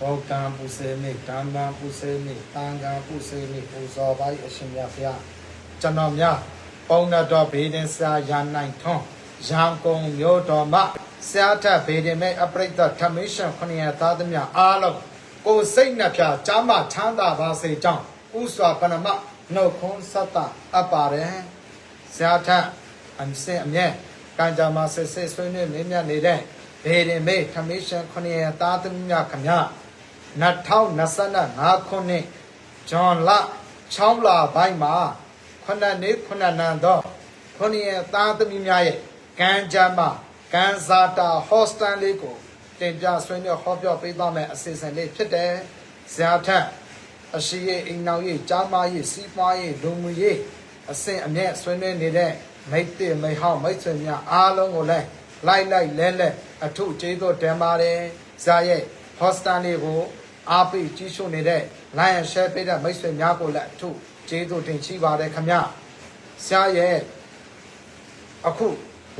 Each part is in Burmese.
ဘောကံပူဇေမိဓမ္မံပူဇေမိတန်ကံပူဇေမိပူဇော်ပါ၏အရှင်မြတ်ဘုရားကျွန်တော်များပေါင်းတော်ဘေးဒင်စာရာနိုင်ထွန်းရန်ကုန်မြို့တော်မှာဆရာထဘေးဒင်မဲ့အပရိသတ်ထမင်းရှင်ခဏရသားသမီးအားလုံးကိုယ်စိတ်နှပြချမ်းသာချမ်းသာပါစေကြောင်းဥစွာပဏမနှုတ်ခွန်းဆက်တာအပ်ပါတယ်ဆရာထအမစင်အမြဲကံကြမ္မာစစ်စစ်ဆွေးနွေးမင်းမြတ်နေတဲ့ဘေးဒင်မဲ့ထမင်းရှင်ခဏရသားသမီးများခမညာ 2025ခုနှစ်ဇွန်လ6လပိုင်းမှာခုနှစ်နေ့ခုနှစ်နံတော့ခုနှစ်ရက်သားသမီးများရဲ့ကံကြမ်းမှာကံစာတာဟော့စတန်လေးကိုတင်ပြဆွေးနွေးဟောပြောပေးသွားမယ်အစီအစဉ်လေးဖြစ်တယ်။ဇာထက်အရှိရဲ့အိမ်နောက်ရဲ့ကြားမရဲ့စီးပွားရဲ့လူမှုရဲ့အစဉ်အမြဲဆွေးနွေးနေတဲ့မိတ်တိမိတ်ဟောင်းမိတ်ဆွေများအားလုံးကိုလည်းလိုက်လိုက်လဲလဲအထုကျေးဇူးတင်ပါတယ်။ဇာရဲ့ဟော့စတန်လေးကို အားပေးကြီးရှုနေတဲ့ Lion Share ပေးတဲ့မိတ်ဆွေများကိုလည်းအထူးကျေးဇူးတင်ရှိပါတယ်ခင်ဗျဆရာရဲ့အခု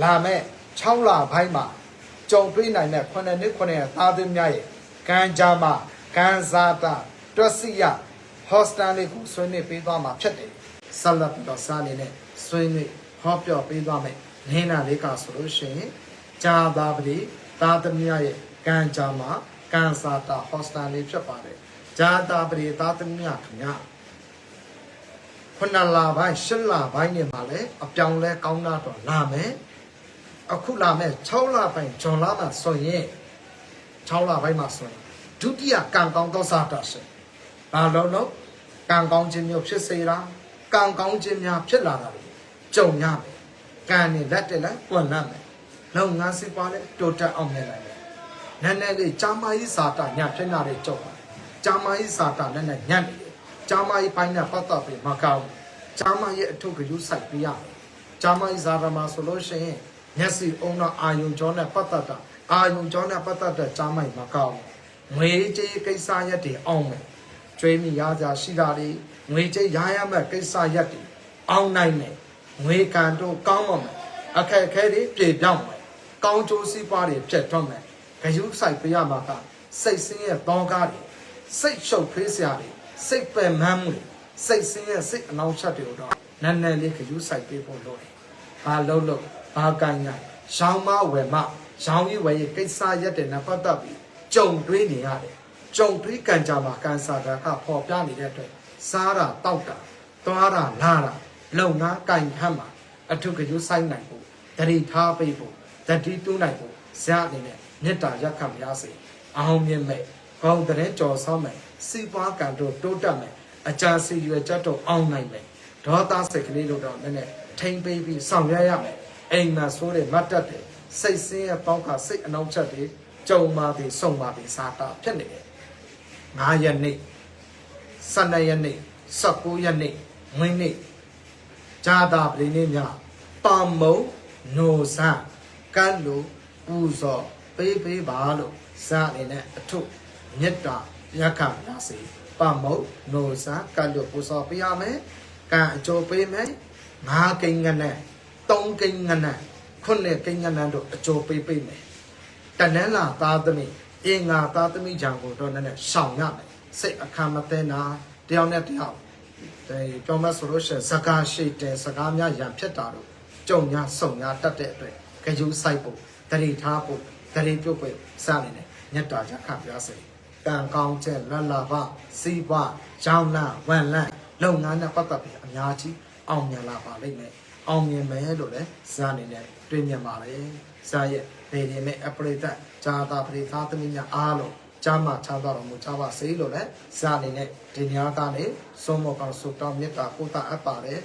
လာမဲ့6လပိုင်းမှာကြုံတွေ့နိုင်တဲ့9နှစ်9ရက်သားသမီးများရဲ့ကံကြမ္မာကံစားတာတွက်စီယဟော့စတန်လေးကိုဆွေးနွေးပေးသွားမှာဖြစ်တယ်ဆက်လက်ပြီးတော့စားနေနဲ့ဆွေးနွေးဟောပြောပေးသွားမယ်နင်းနာလေးကဆိုလို့ရှိရင်ဂျာသာပတိသားသမီးများရဲ့ကံကြမ္မာ ကန်စာတာဟော့စတန်လေးဖြစ်ပါတယ်ဂျာတာပရိသာသမီးခင်ဗျာခုနလပိုင်းရှစ်လပိုင်းနေမှာလဲအပြောင်းလဲကောင်းတာတော့လာမယ်အခုလာမယ်6လပိုင်းဂျွန်လမှာဆိုရင်6လပိုင်းမှာဆိုရင်ဒုတိယကံကောင်းသောစာတာရှင်ဘာလို့လို့ကံကောင်းခြင်းမျိုးဖြစ်စေတာကံကောင်းခြင်းများဖြစ်လာတာလေကြုံရမယ်ကံနဲ့လက်တက်လိုက်ပွင့်လာမယ်လုံငန်းစစ်ပွားလဲတိုးတက်အောင်မြင်နိုင်တယ် နည်းနည်းလေးဂျာမာကြီးစာတာညဖြစ်လာတဲ့ကြောက်ပါဂျာမာကြီးစာတာနဲ့နဲ့ညံ့နေတယ်ဂျာမာကြီးပိုင်းနဲ့ပတ်သက်ပြီးမကောင်းဂျာမာကြီးအထုပ်ကယူဆိုင်ပြရမယ်ဂျာမာကြီးစာရမှာဆိုလို့ရှိရင်မျက်စိအုံတော့အာယုံကြောနဲ့ပတ်သက်တာအာယုံကြောနဲ့ပတ်သက်တဲ့ဂျာမာကြီးမကောင်းငွေကြေးကိစ္စရက်တွေအောင်မယ်ကျွေးမိရကြရှိတာတွေငွေကြေးရရမဲ့ကိစ္စရက်တွေအောင်နိုင်မယ်ငွေကန်တို့ကောင်းပါမယ်အခက်အခဲတွေပြေပြောင်းမယ်ကောင်းကျိုးစီးပွားတွေဖြစ်ထွန်းမယ် ဂယုဆိုင်ပြရမှာကစိတ်ဆင်းရဲတောကားတွေစိတ်ရှုပ်ဖေးစရာတွေစိတ်ပယ်မန်းမှုတွေစိတ်ဆင်းရဲစိတ်အနှောင့်အယှက်တွေတော့နည်းနည်းလေးဂယုဆိုင်ပေးဖို့လိုတယ်။ဘာလို့လို့ဘာကံညာရောင်းမဝယ်မရောင်းရဝယ်ရကိစ္စရက်တဲ့နဲ့ပတ်သက်ပြီးကြုံတွေးနေရတယ်။ကြုံတွေးကံကြမှာကန်စာတာကပေါ်ပြနေတဲ့အတွက်စားတာတောက်တာသွားတာလာတာလုံငါကင်ခတ်မှာအထုဂယုဆိုင်နိုင်ဖို့တတိထားပေးဖို့တတိတူးနိုင်ဖို့ဇာအနေနဲ့ မေတ္တာရက်ခတ်များစေအောင်မြင်မဲ့ကောင်းတဲ့ကြော်ဆောင်မဲ့စီပွားကံတို့တိုးတက်မဲ့အကြစီရွယ်ချက်တို့အောင်နိုင်မဲ့ဒေါသစိတ်ကလေးတို့တော့နည်းနည်းထိမ့်ပေးပြီးဆောင်ရွက်ရမယ်အိမ်မှာဆိုးတဲ့မတ်တက်တဲ့စိတ်ဆင်းရဲပေါင်းကစိတ်အနှောင့်ချက်တွေကြုံပါသည်ဆုံပါသည်စာတာဖြစ်နေတယ်9ရက်နေ့12ရက်နေ့19ရက်နေ့ဝင်းနေ့ဂျာတာပလီနေ့များပါမုံနိုဇာကန်းလူပူဇော် ပေးပေးပါလို့ဇာအနေနဲ့အထုမေတ္တာရက်ခရစေပမုတ်နိုဇာကန်းလူပူဇော်ပေးရမယ်ကံအကျိုးပေးမယ်ငါးကိန်းငနဲ့သုံးကိန်းငနဲ့ခုနှစ်ကိန်းငနဲ့တို့အကျိုးပေးပေးမယ်တနန်းလာသားသမီးအင်္ဂါသားသမီးကြောင့်ကိုတော့နည်းနည်းရှောင်ရမယ်စိတ်အခမ်းမသိနာတယောက်နဲ့တယောက်ဒါပြောမဆိုလို့ရှိရင်စကားရှိတယ်စကားများရံဖြစ်တာတို့ကြုံများစုံများတတ်တဲ့အတွက်ကြယူဆိုင်ဖို့တရိထားဖို့ တရိပြုတ်ဖို့စနေတယ်မြတ်တာကြခပြစေကံကောင်းချက်လတ်လာပစီးပွားရောင်းလန်းဝန်လန်းလုပ်ငန်းနဲ့ပတ်သက်ပြီးအများကြီးအောင်မြင်လာပါလိမ့်မယ်အောင်မြင်မယ်လို့လည်းဇာအနေနဲ့တွေ့မြင်ပါလေဇာရဲ့ဒေဒီနဲ့အပရိသတ်ဂျာတာပရိသတ်သမီးများအားလုံးကျမ်းမာချမ်းသာတော်မူကြပါစေလို့လည်းဇာအနေနဲ့ဒီညသားနဲ့ဆုံးမကောင်းဆုတောင်းမေတ္တာပို့တာအပ်ပါတယ်